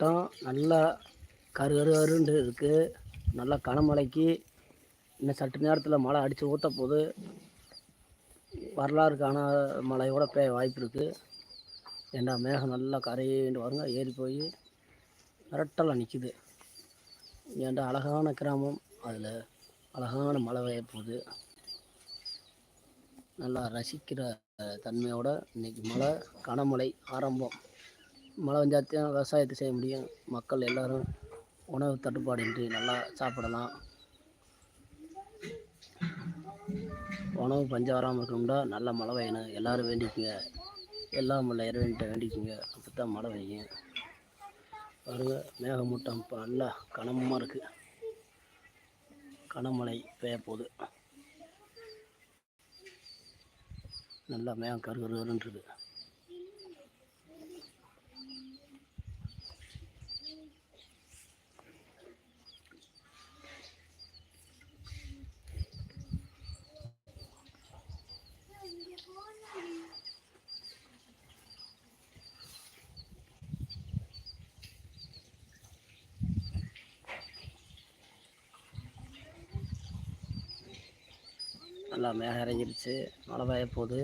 மேகமூட்டம் நல்லா கரு கரு கருண்டு இருக்குது நல்லா கனமழைக்கு இன்னும் சற்று நேரத்தில் மழை அடித்து ஊற்ற போகுது வரலாறு காணாத மழையோட பெய்ய வாய்ப்பு இருக்குது ஏண்டா மேகம் நல்லா கரையின்னு வருங்க? ஏறி போய் மிரட்டலாம் நிற்கிது ஏண்டா அழகான கிராமம். அதில் அழகான மழை பெய்ய போகுது. நல்லா ரசிக்கிற தன்மையோட இன்னைக்கு மழை கனமழை ஆரம்பம். மழை பெஞ்சாத்தான் விவசாயத்தை செய்ய முடியும். மக்கள் எல்லோரும் உணவு தட்டுப்பாடின்றி நல்லா சாப்பிடலாம். உணவு பஞ்சம் வராமல் இருக்கணும்னா நல்ல மழை பெய்யணும். எல்லோரும் வேண்டிக்குங்க. எல்லாம் உள்ள இறைவன்கிட்ட வேண்டிக்குங்க. அப்போ தான் மழை பெய்யும். பாருங்க மேகமூட்டம் இப்போ நல்லா கனமாக இருக்குது கனமழை பெய்ய போகுது. நல்லா மேகம் கருகருன்றது நல்லா மேகம் இறங்கிருச்சு மழை பெய்ய போகுது.